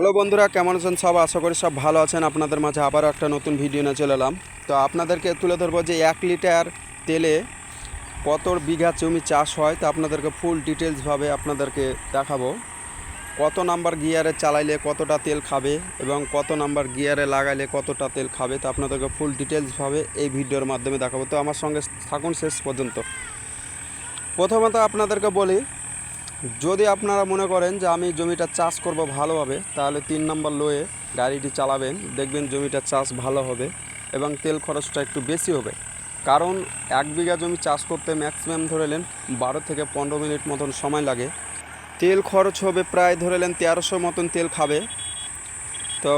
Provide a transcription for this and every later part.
Hello বন্ধুরা, কেমন আছেন সব? আশা করি সব ভালো আছেন। আপনাদের মাঝে আবারও একটা নতুন ভিডিও নিয়ে চলে এলাম। তো আপনাদেরকে তুলে ধরবো যে এক লিটার তেলে কত বিঘা জমি চাষ হয়, তো আপনাদেরকে ফুল ডিটেলসভাবে আপনাদেরকে দেখাবো। কত নাম্বার গিয়ারে চালাইলে কতটা তেল খাবে এবং কত নাম্বার গিয়ারে লাগাইলে কতটা তেল খাবে, তো আপনাদেরকে ফুল ডিটেলসভাবে এই ভিডিওর মাধ্যমে দেখাবো। তো আমার সঙ্গে থাকুন শেষ পর্যন্ত। প্রথমত আপনাদেরকে বলি যদি আপনারা মনে করেন যে আমি জমিটা চাষ করব ভালোভাবে, তাহলে তিন নম্বর লোয়ে গাড়িটি চালাবেন, দেখবেন জমিটা চাষ ভালো হবে এবং তেল খরচটা একটু বেশি হবে। কারণ এক বিঘা জমি চাষ করতে ম্যাক্সিমাম ধরেলেন বারো থেকে পনেরো মিনিট মতন সময় লাগে। তেল খরচ হবে প্রায় ধরেলেন তেরোশো মতন তেল খাবে। তো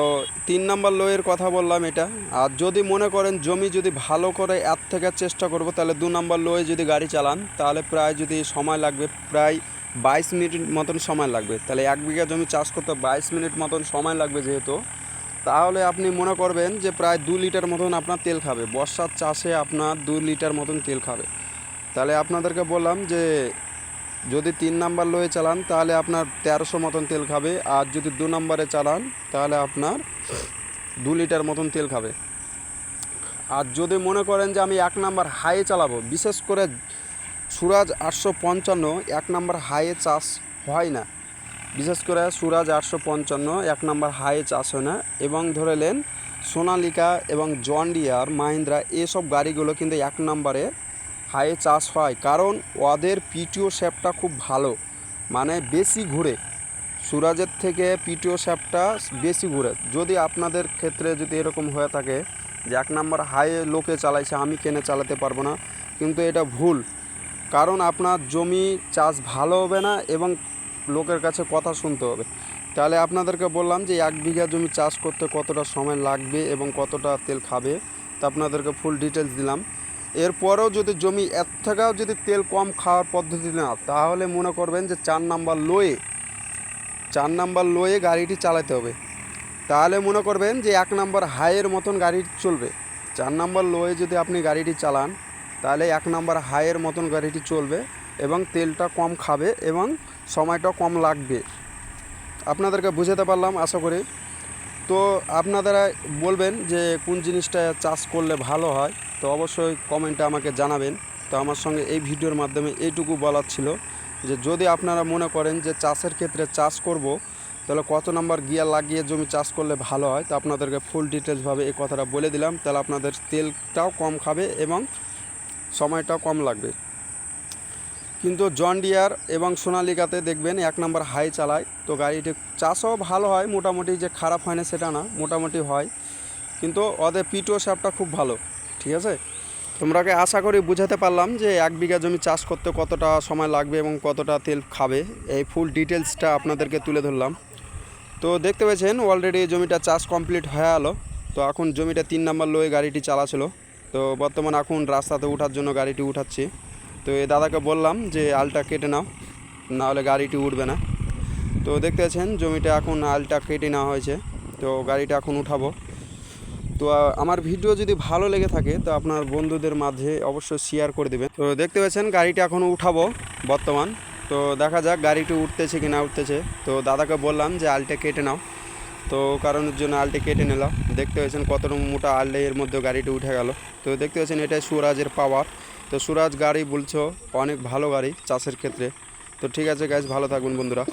তিন নম্বর লোয়ের কথা বললাম এটা। আর যদি মনে করেন জমি যদি ভালো করে এর থেকে চেষ্টা করব, তাহলে দু নম্বর লোয়ে যদি গাড়ি চালান, তাহলে প্রায় যদি সময় লাগবে প্রায় বাইশ মিনিট মতন সময় লাগবে। তাহলে এক বিঘা জমি চাষ করতে বাইশ মিনিট মতন সময় লাগবে যেহেতু। তাহলে আপনি মনে করবেন যে প্রায় দু লিটার মতন আপনার তেল খাবে। বর্ষার চাষে আপনার দু লিটার মতন তেল খাবে। তাহলে আপনাদেরকে বললাম যে যদি তিন নাম্বার লোয়ে চালান, তাহলে আপনার তেরোশো মতন তেল খাবে। আর যদি দু নম্বরে চালান, তাহলে আপনার দু লিটার মতন তেল খাবে। আর যদি মনে করেন যে আমি এক নাম্বার হাইয়ে চালাবো, বিশেষ করে সুরাজ আটশো পঞ্চান্ন, এক নাম্বার হাইয়ে চাষ হয় না। বিশেষ করে সুরাজ আটশো পঞ্চান্ন, এক নাম্বার হাইয়ে চাষ হয় না। এবং ধরেলেন সোনালিকা এবং জন ডিয়ার মাহিন্দ্রা এসব গাড়িগুলো কিন্তু এক নম্বরে হাইয়ে চাষ হয়। কারণ ওদের পিটিও শেপটা খুব ভালো মানে বেশি ঘুরে। সুরাজের থেকে পিটিও শেপটা বেশি ঘুরে। যদি আপনাদের ক্ষেত্রে যদি এরকম হয়ে থাকে যে এক নাম্বার হাইয়ে লোকে চালাইছে, আমি কেনে চালাতে পারব না। কিন্তু এটা ভুল। কারণ আপনার জমি চাষ ভালো হবে না এবং লোকের কাছে কথা শুনতে হবে। তাহলে আপনাদেরকে বললাম যে এক বিঘা জমি চাষ করতে কতটা সময় লাগবে এবং কতটা তেল খাবে, তা আপনাদেরকে ফুল ডিটেলস দিলাম। এরপরেও যদি জমি এর থেকেও যদি তেল কম খাওয়ার পদ্ধতি না, তাহলে মনে করবেন যে চার নাম্বার লোয়ে, চার নাম্বার লোয়ে গাড়িটি চালাতে হবে। তাহলে মনে করবেন যে এক নাম্বার হাইয়ের মতন গাড়ি চলবে। চার নাম্বার লোয়ে যদি আপনি গাড়িটি চালান তাহলে এক নাম্বার হাইয়ের মতন গাড়িটি চলবে এবং তেলটা কম খাবে এবং সময়টা কম লাগবে। আপনাদেরকে বুঝাতে পারলাম, আশা করি। তো আপনারা বলবেন যে কোন জিনিসটা চাষ করলে ভালো হয়, তো অবশ্যই কমেন্টে আমাকে জানাবেন। তো আমার সঙ্গে এই ভিডিওর মাধ্যমে এইটুকু বলার ছিল যে যদি আপনারা মনে করেন যে চাষের ক্ষেত্রে চাষ করব, তাহলে কত নাম্বার গিয়ার লাগিয়ে জমি চাষ করলে ভালো হয়, তো আপনাদেরকে ফুল ডিটেলসভাবে এই কথাটা বলে দিলাম। তাহলে আপনাদের তেলটাও কম খাবে এবং সময়টাও কম লাগবে। কিন্তু জন ডিয়ার এবং সোনালিকাতে দেখবেন এক নম্বর হাই চালায়। তো গাড়িটি চাষও ভালো হয়, মোটামুটি যে খারাপ হয় না সেটা না, মোটামুটি হয়। কিন্তু ওদের পিটো সাপটা খুব ভালো, ঠিক আছে? তোমরাকে আশা করি বুঝাতে পারলাম যে এক বিঘা জমি চাষ করতে কতটা সময় লাগবে এবং কতটা তেল খাবে। এই ফুল ডিটেলসটা আপনাদেরকে তুলে ধরলাম। তো দেখতে পেয়েছেন অলরেডি জমিটা চাষ কমপ্লিট হয়ে গেলো তো এখন জমিটা তিন নম্বর লোয়ে গাড়িটি চালাছিল তো বর্তমান এখন রাস্তাতে ওঠার জন্য গাড়িটি উঠাচ্ছি। তো এই দাদাকে বললাম যে আলটা কেটে নাও, নাহলে গাড়িটি উঠবে না। তো দেখতে পাচ্ছেন জমিটা এখন আলটা কেটে নেওয়া হয়েছে, তো গাড়িটা এখন উঠাবো। তো আমার ভিডিও যদি ভালো লেগে থাকে, তো আপনার বন্ধুদের মাঝে অবশ্যই শেয়ার করে দেবেন। তো দেখতে পাচ্ছেন গাড়িটা এখন উঠাবো বর্তমান। তো দেখা যাক গাড়িটি উঠতেছে কি না উঠতেছে। তো দাদাকে বললাম যে আলটা কেটে নাও। তো কারণের জন্য আলটি কেটে নিলাম দেখতে পাচ্ছেন কত মোটা আলটে এর মধ্যে গাড়িটি উঠে গেল। তো দেখতে পাচ্ছেন এটাই সুরাজের পাওয়ার। তো সুরাজ গাড়ি বলছো, অনেক ভালো গাড়ি চাষের ক্ষেত্রে। তো ঠিক আছে গাছ ভালো থাকুন বন্ধুরা।